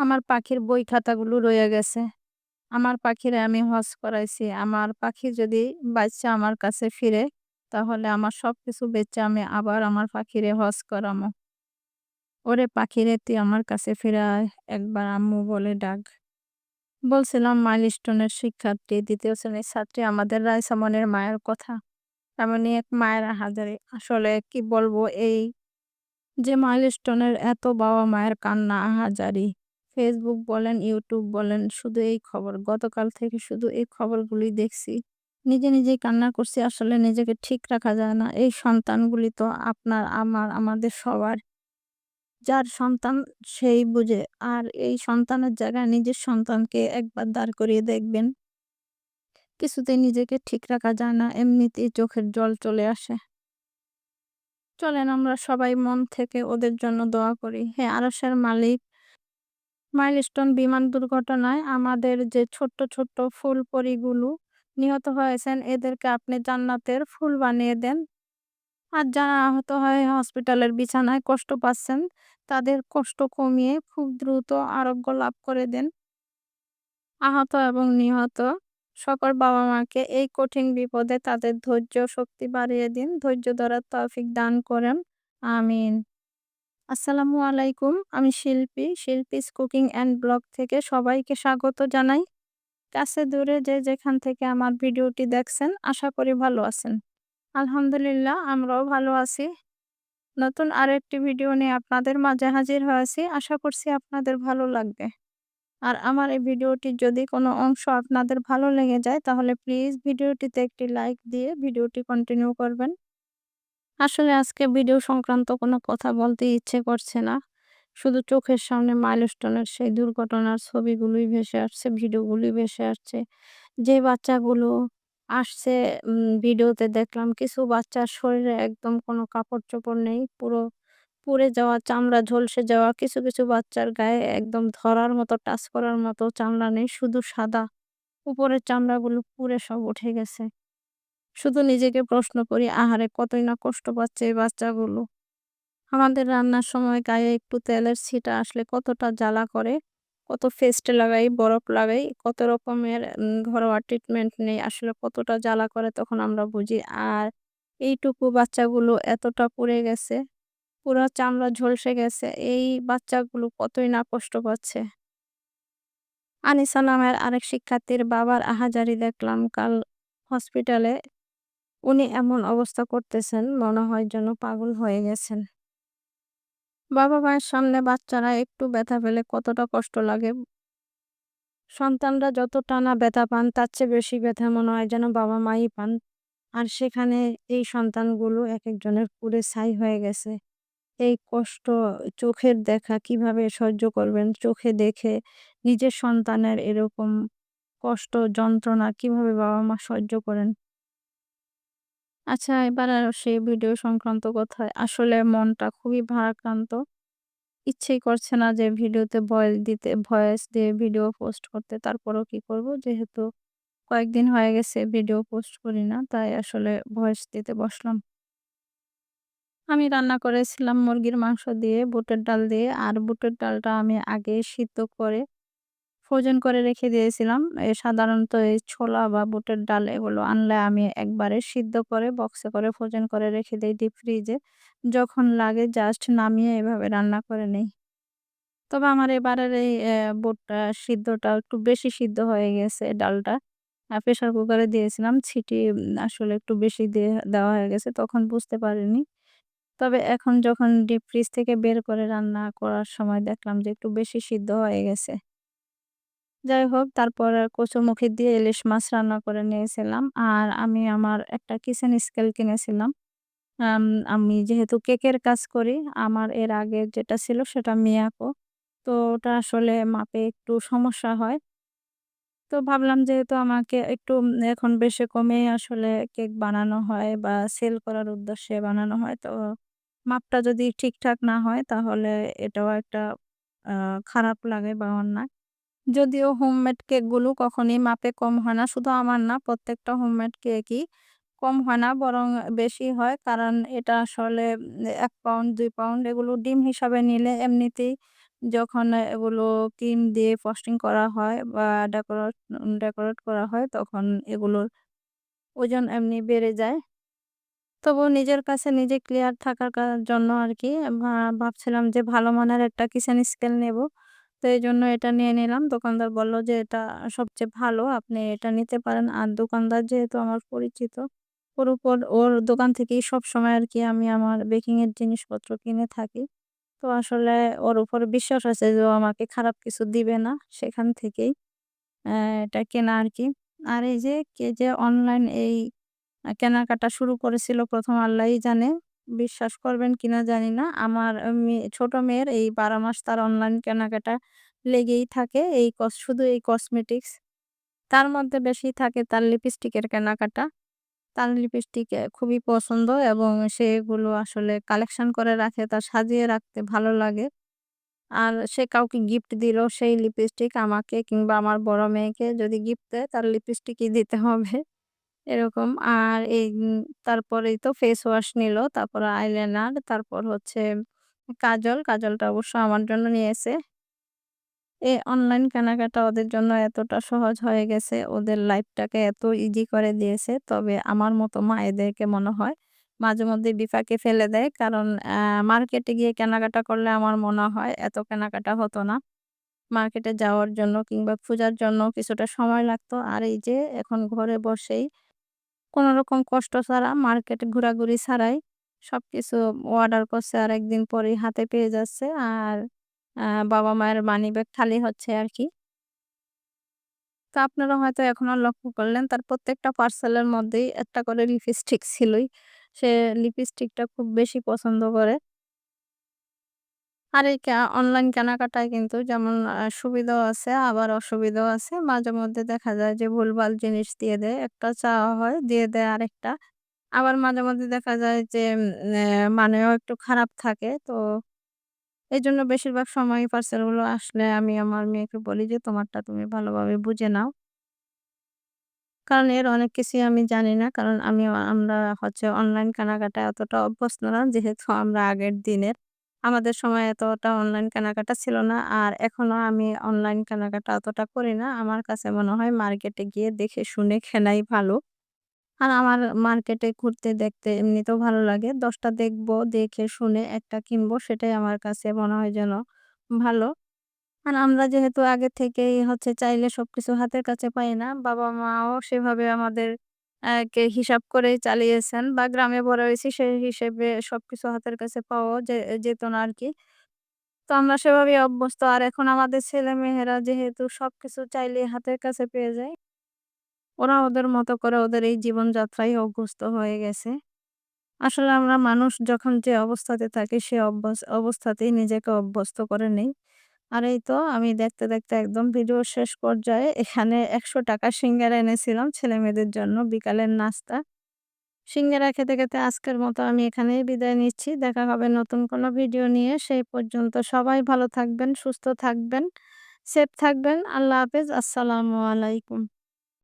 আমার পাখির বই খাতাগুলো রয়ে গেছে। আমার পাখিরে আমি হজ করাইছি। আমার পাখি যদি বাচ্চা আমার কাছে ফিরে, তাহলে আমার সবকিছু বেচে আমি আবার আমার পাখিরে হজ করামু। ওরে পাখিরে তুই আমার কাছে ফিরে একবার আম্মু বলে ডাক। বলছিলাম মাইলস্টোনের শিক্ষার্থী, দ্বিতীয় শ্রেণির ছাত্রী আমাদের রাইসামনের মায়ের কথা। তেমনি এক মায়ের হাজারে আসলে কি বলব এই যে মাইলস্টোনের এত বাবা-মায়ের কান্না আহাজারি। ফেসবুক বলেন, ইউটিউব বলেন শুধু এই খবর। গতকাল থেকে শুধু এই খবরগুলি দেখছি। নিজে, নিজেই কান্না করছি আসলে নিজেকে ঠিক রাখা যায় না। এই সন্তানগুলি তো আপনার, আমার, আমাদের সবার। যার সন্তান সেই বুঝে। আর এই সন্তানের জায়গায় নিজের সন্তানকে একবার দাঁড় করিয়ে দেখবেন। কিছুতেই নিজেকে ঠিক রাখা যায় না। এমনিতেই চোখের জল চলে আসে। চলেন আমরা সবাই মন থেকে ওদের জন্য দোয়া করি। হে আরশের মালিক, মাইলস্টোন বিমান দুর্ঘটনায় আমাদের যে ছোট্ট, ছোট্ট ফুলপরিগুলো নিহত হয়েছেন এদেরকে আপনি জান্নাতের ফুল বানিয়ে দেন। আর যারা আহত হয়ে হসপিটালের বিছানায় কষ্ট পাচ্ছেন, তাদের কষ্ট কমিয়ে খুব দ্রুত আরোগ্য লাভ করে দেন। আহত এবং নিহত সকল বাবা-মাকে এই কঠিন বিপদে তাদের ধৈর্য শক্তি বাড়িয়ে দিন। ধৈর্য ধরার তৌফিক দান করেন। আমিন। আসসালামু আলাইকুম। আমি শিল্পী, শিল্পীস কুকিং অ্যান্ড ব্লগ থেকে সবাইকে স্বাগত জানাই। কাছে দূরে যে যেখান থেকে আমার ভিডিওটি দেখছেন আশা করি ভালো আছেন। আলহামদুলিল্লাহ আমরাও ভালো আছি। নতুন আরেকটি ভিডিও নিয়ে আপনাদের মাঝে হাজির হয়েছি। আশা করছি আপনাদের ভালো লাগবে। আর আমার এই ভিডিওটির যদি কোনো অংশ আপনাদের ভালো লেগে যায় তাহলে প্লিজ ভিডিওটিতে একটি লাইক দিয়ে ভিডিওটি কন্টিনিউ করবেন। আসলে আজকে ভিডিও সংক্রান্ত কোনো কথা বলতে ইচ্ছে করছে না। শুধু চোখের সামনে মাইলস্টোনের সেই দুর্ঘটনার ছবিগুলোই ভেসে আসছে, ভিডিওগুলোই ভেসে আসছে। যে বাচ্চাগুলো আসছে ভিডিওতে দেখলাম কিছু বাচ্চার শরীরে একদম কোনো কাপড়-চোপড় নেই। পুরো পুড়ে যাওয়া, চামড়া ঝলসে যাওয়া। কিছু, কিছু বাচ্চার গায়ে একদম ধরার মতো, টাচ করার মতো চামড়া নেই, শুধু সাদা। উপরের চামড়াগুলো পুড়ে সব উঠে গেছে। শুধু নিজেকে প্রশ্ন করি আহারে কতই না কষ্ট পাচ্ছে এই বাচ্চাগুলো। আমাদের রান্নার সময় গায়ে একটু তেলের ছিটা আসলে কতটা জ্বালা করে। কত পেস্ট লাগাই, বরফ লাগাই, কত রকমের ঘরোয়া ট্রিটমেন্ট নেই। আসলে কতটা জ্বালা করে তখন আমরা বুঝি। আর এইটুকু বাচ্চাগুলো এতটা পুড়ে গেছে, পুরা চামড়া ঝলসে গেছে। এই বাচ্চাগুলো কতই না কষ্ট পাচ্ছে। আনিসা নামের আরেক শিক্ষার্থীর বাবার আহাজারি দেখলাম কাল হসপিটালে। উনি এমন অবস্থা করতেছেন মনে হয় যেন পাগল হয়ে গেছেন। বাবা-মায়ের সামনে বাচ্চারা একটু ব্যথা পেলে কতটা কষ্ট লাগে। সন্তানরা যত টানা ব্যথা পান তার চেয়ে বেশি ব্যথা মনে হয় যেন বাবা-মাই পান। আর সেখানে এই সন্তানগুলো এক একজনের পুড়ে ছাই হয়ে গেছে। এই কষ্ট চোখের দেখা কীভাবে সহ্য করবেন? চোখে দেখে নিজের সন্তানের এরকম কষ্ট, যন্ত্রণা কীভাবে বাবা-মা সহ্য করেন? আচ্ছা এবার আর সেই ভিডিও সংক্রান্ত কথায় আসলে মনটা খুবই ভারাক্রান্ত। ইচ্ছেই করছে না যে ভিডিওতে ভয়েস দিতে ভয়েস দিয়ে ভিডিও পোস্ট করতে। তারপরও কি করব? যেহেতু কয়েকদিন হয়ে গেছে ভিডিও পোস্ট করি না, তাই আসলে ভয়েস দিতে বসলাম। আমি রান্না করেছিলাম মুরগির মাংস দিয়ে, বুটের ডাল দিয়ে। আর বুটের ডালটা আমি আগে সিদ্ধ করে ফ্রোজেন করে রেখে দিয়েছিলাম। সাধারণত এই ছোলা বা বুটের ডাল এগুলো আনলে আমি একবারে সিদ্ধ করে বক্সে করে ফ্রোজেন করে রেখে দিই ডিপ ফ্রিজে। যখন লাগে জাস্ট নামিয়ে এভাবে রান্না করে নেই। তবে আমার এবারের এই বুটটা সিদ্ধটা একটু বেশি সিদ্ধ হয়ে গেছে ডালটা। প্রেশার কুকারে দিয়েছিলাম। ছিটি আসলে একটু বেশি দিয়ে দেওয়া হয়ে গেছে। তখন বুঝতে পারিনি। তবে এখন যখন ডিপ ফ্রিজ থেকে বের করে রান্না করার সময় দেখলাম যে একটু বেশি সিদ্ধ হয়ে গেছে। যাই হোক তারপর কচুমুখী দিয়ে ইলিশ মাছ রান্না করে নিয়েছিলাম। আর আমি আমার একটা কিচেন স্কেল কিনেছিলাম। আমি যেহেতু কেকের কাজ করি, আমার এর আগে যেটা ছিল সেটা মিয়াকো। তো ওটা আসলে মাপে একটু সমস্যা হয়। তো ভাবলাম যেহেতু আমাকে একটু এখন বেশি কমেই আসলে কেক বানানো হয় বা সেল করার উদ্দেশ্যে বানানো হয়। তো মাপটা যদি ঠিকঠাক না হয় তাহলে এটাও একটা খারাপ লাগে বা অন্যায়। যদিও হোমমেড কেকগুলো কখনই মাপে কম হয় না। শুধু আমার না, প্রত্যেকটা হোমমেড কেকই কম হয় না, বরং বেশি হয়। কারণ এটা আসলে এক পাউন্ড দুই পাউন্ড এগুলো ডিম হিসাবে নিলে এমনিতেই যখন এগুলো ক্রিম দিয়ে ফ্রস্টিং করা হয় বা ডেকোরেট ডেকোরেট করা হয়, তখন এগুলোর ওজন এমনি বেড়ে যায়। তবু নিজের কাছে নিজে ক্লিয়ার থাকার জন্য আর কি ভাবছিলাম যে ভালো মানের একটা কিচেন স্কেল নেব। তো এই জন্য এটা নিয়ে নিলাম। দোকানদার বলল যে, "এটা সবচেয়ে ভালো। আপনি এটা নিতে পারেন।" আর দোকানদার যেহেতু আমার পরিচিত, ওর উপর ওর দোকান থেকেই সব সময় আর কি আমি আমার বেকিং এর জিনিসপত্র কিনে থাকি। তো আসলে ওর উপর বিশ্বাস আছে যে ও আমাকে খারাপ কিছু দিবে না। সেখান থেকেই এটা কেনা আর কি আর এই যে কে যে অনলাইন এই কেনাকাটা শুরু করেছিল প্রথম আল্লাহই জানে। বিশ্বাস করবেন কিনা জানি না। আমার ছোট মেয়ের এই ১২ মাস তার অনলাইন কেনাকাটা লেগেই থাকে। এই শুধু এই কসমেটিক্স। তার মধ্যে বেশি থাকে তার লিপস্টিকের কেনাকাটা। তার লিপস্টিক খুবই পছন্দ এবং সেগুলো আসলে কালেকশন করে রাখে। তার সাজিয়ে রাখতে ভালো লাগে। আর সে কাউকে গিফট দিলেও সেই লিপস্টিক আমাকে কিংবা আমার বড় মেয়েকে যদি গিফট দেয়, তার লিপস্টিকই দিতে হবে। এরকম আর এই তারপরেই তো ফেস ওয়াশ নিল। তারপর আইলাইনার, তারপর হচ্ছে কাজল। কাজলটা অবশ্য আমার জন্য নিয়েছে। এই অনলাইন কেনাকাটা ওদের জন্য এতটা সহজ হয়ে গেছে, ওদের লাইফটাকে এত ইজি করে দিয়েছে। তবে আমার মতো মায়েদেরকে মনে হয় মাঝে মধ্যে বিপাকে ফেলে দেয়। কারণ মার্কেটে গিয়ে কেনাকাটা করলে আমার মনে হয় এত কেনাকাটা হতো না। মার্কেটে যাওয়ার জন্য কিংবা খোঁজার জন্য কিছুটা সময় লাগতো। আর এই যে এখন ঘরে বসেই কোনরকম কষ্ট ছাড়া, মার্কেটে ঘোরাঘুরি ছাড়াই সব কিছু অর্ডার করছে আর একদিন পরেই হাতে পেয়ে যাচ্ছে। আর, আ বাবা-মায়ের মানি ব্যাগ খালি হচ্ছে আর কি তো আপনারা হয়তো এখনও লক্ষ্য করলেন, তার প্রত্যেকটা পার্সেলের মধ্যেই একটা করে লিপস্টিক ছিলই। সে লিপস্টিকটা খুব বেশি পছন্দ করে। আর এই অনলাইন কেনাকাটায় কিন্তু যেমন সুবিধাও আছে আবার অসুবিধাও আছে। মাঝেমধ্যে দেখা যায় যে ভুলভাল জিনিস দিয়ে দেয়। একটা চাওয়া হয়, দিয়ে দেয় আরেকটা। আবার মাঝে মধ্যে দেখা যায় যে মানেও একটু খারাপ থাকে। তো এজন্য বেশিরভাগ সময়ই পার্সেলগুলো আসলে আমি আমার মেয়েকে বলি যে, "তোমারটা তুমি ভালোভাবে বুঝে নাও।" কারণ এর অনেক কিছুই আমি জানি না। কারণ আমি আমরা হচ্ছে অনলাইন কেনাকাটায় অতটা অভ্যস্ত না। যেহেতু আমরা আগের দিনের। আমাদের সময় এতটা অনলাইন কেনাকাটা ছিল না। আর এখনও আমি অনলাইন কেনাকাটা অতটা করি না। আমার কাছে মনে হয় মার্কেটে গিয়ে দেখে শুনে কেনাই ভালো। আর আমার মার্কেটে ঘুরতে দেখতে এমনিতেও ভালো লাগে। ১০ টা দেখব, দেখে শুনে একটা কিনবো সেটাই আমার কাছে মনে হয় যেন ভালো। আর আমরা যেহেতু আগে থেকেই হচ্ছে চাইলে সবকিছু হাতের কাছে পাই না। বাবা-মাও সেভাবে আমাদের কে হিসাব করে চালিয়েছেন বা গ্রামে বড় হয়েছি সেই হিসেবে সবকিছু হাতের কাছে পাওয়াও যে, যেত না আর কি তো আমরা সেভাবেই অভ্যস্ত। আর এখন আমাদের ছেলে মেয়েরা যেহেতু সবকিছু চাইলে হাতের কাছে পেয়ে যায়। ওরা ওদের মতো করে ওদের এই জীবনযাত্রায় অভ্যস্ত হয়ে গেছে। আসলে আমরা মানুষ যখন যে অবস্থাতে থাকি, সে অভ্যাস, অবস্থাতেই নিজেকে অভ্যস্ত করে নেই। আর এই তো আমি দেখতে, দেখতে একদম ভিডিও শেষ পর্যায়ে এখানে ৳১০০ সিঙ্গারা এনেছিলাম ছেলে মেয়েদের জন্য বিকালের নাস্তা। সিঙ্গারা খেতে, খেতে আজকের মতো আমি এখানেই বিদায় নিচ্ছি। দেখা হবে নতুন কোনো ভিডিও নিয়ে। সেই পর্যন্ত সবাই ভালো থাকবেন, সুস্থ থাকবেন, সেফ থাকবেন। আল্লাহ হাফেজ। আসসালামু আলাইকুম।